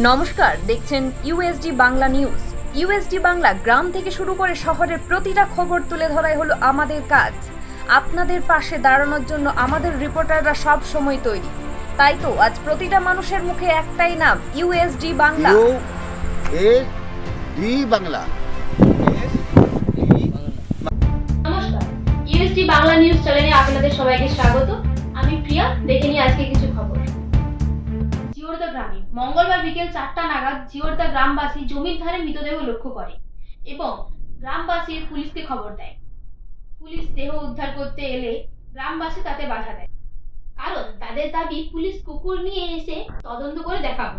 নমস্কার দেখছেন USD Bangla news USD Bangla গ্রাম থেকে শুরু করে শহরের প্রতিটা খবর তুলে ধরাই হলো আমাদের কাজ। আপনাদের পাশে দাঁড়ানোর জন্য আমাদের রিপোর্টাররা সব সময় তৈরি। তাই তো আজ প্রতিটা মানুষের মুখে একটাই নাম USD Bangla. S D Bangla. নমস্কার ইউএসডি বাংলা নিউজ চ্যানেলে আপনাদের সবাইকে স্বাগত। আমি প্রিয়া দেখে নিই আজকে কিছু খবর। মঙ্গলবার বিকেল চারটা নাগাদ জিওরদা গ্রামবাসী জমির ধারে মৃতদেহ লক্ষ্য করে এবং গ্রামবাসী পুলিশকে খবর দেয়। পুলিশ দেহ উদ্ধার করতে এলে গ্রামবাসী তাতে বাধা দেয়। কারণ তাদের দাবি, পুলিশ কুকুর নিয়ে এসে তদন্ত করে দেখাবো।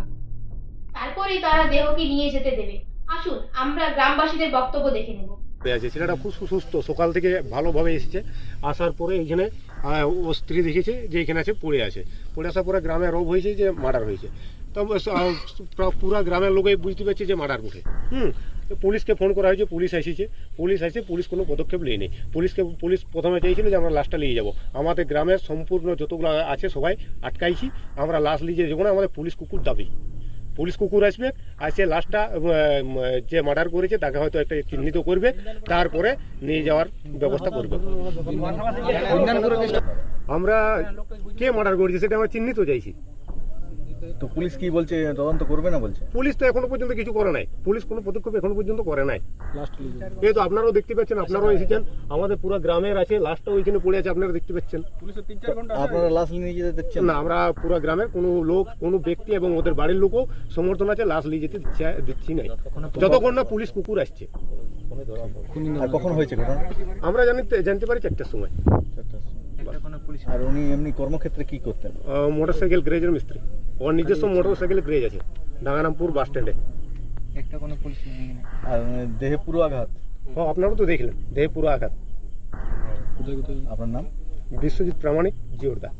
তারপরেই তারা দেহকে নিয়ে যেতে দেবে। আসুন, আমরা গ্রামবাসীদের বক্তব্য দেখে নেব। আছে। ছেলেটা খুব সুস্থ। সকাল থেকে ভালোভাবে এসেছে। আসার পরে এইখানে ও স্ত্রী দেখেছে যে এখানে আছে, পড়ে আছে। পড়ে আসার পরে গ্রামে রোগ হয়েছে যে মার্ডার হয়েছে। তো আহ, প্রা- গ্রামের লোকে বুঝতে পারছে যে মার্ডার মুখে। হুম? পুলিশকে ফোন করা হয়েছে পুলিশ এসেছে। পুলিশ এসে পুলিশ কোনো পদক্ষেপ নেয়নি। পুলিশকে পুলিশ প্রথমে চেয়েছিল যে আমরা লাশটা নিয়ে যাব। আমাদের গ্রামের সম্পূর্ণ যতগুলো আছে সবাই আটকাইছি। আমরা লাশ নিয়ে যাব না আমাদের পুলিশ কুকুর দাবি। পুলিশ কুকুর আসবে আসে লাশটা যে মার্ডার করেছে তাকে হয়তো একটা চিহ্নিত করবে। তারপরে নিয়ে যাওয়ার ব্যবস্থা করবে। আমরা কে মার্ডার করেছে সেটা আমরা চিহ্নিত চাইছি। তো পুলিশ কি বলছে তদন্ত করবে না বলছে? পুলিশ তো এখনও পর্যন্ত কিছু করে নাই। পুলিশ কোনো পদক্ষেপ এখনও পর্যন্ত করে নাই। এই তো আপনারাও দেখতে পাচ্ছেন আপনারাও এসেছেন আমাদের পুরো গ্রামের আছে লাশটা ওইখানে পড়ে আছে আপনারা দেখতে পাচ্ছেন। আপনারা লাশ নিয়ে যেতে দিচ্ছেন? না আমরা পুরো গ্রামের কোনো লোক কোনো ব্যক্তি এবং ওদের বাড়ির লোকও সমর্থন আছে লাশ নিয়ে যেতে দিচ্ছে- দিচ্ছি নাই। যতক্ষণ না পুলিশ কুকুর আসছে। কখন হয়েছে ঘটনা? আমরা জানতে জানতে পারি চারটার সময়। আর উনি এমনি কর্মক্ষেত্রে কি করতেন? মোটর সাইকেল গ্রেজের মিস্ত্রি। ওর নিজস্ব মোটর সাইকেল গ্রেজ আছে ডাঙ্গারামপুর বাস স্ট্যান্ডে আর দেহে পুরো আঘাত? হ্যাঁ আপনারাও তো দেখলেন দেহে পুরো আঘাত আপনার নাম? বিশ্বজিৎ প্রামাণিক জিওরদা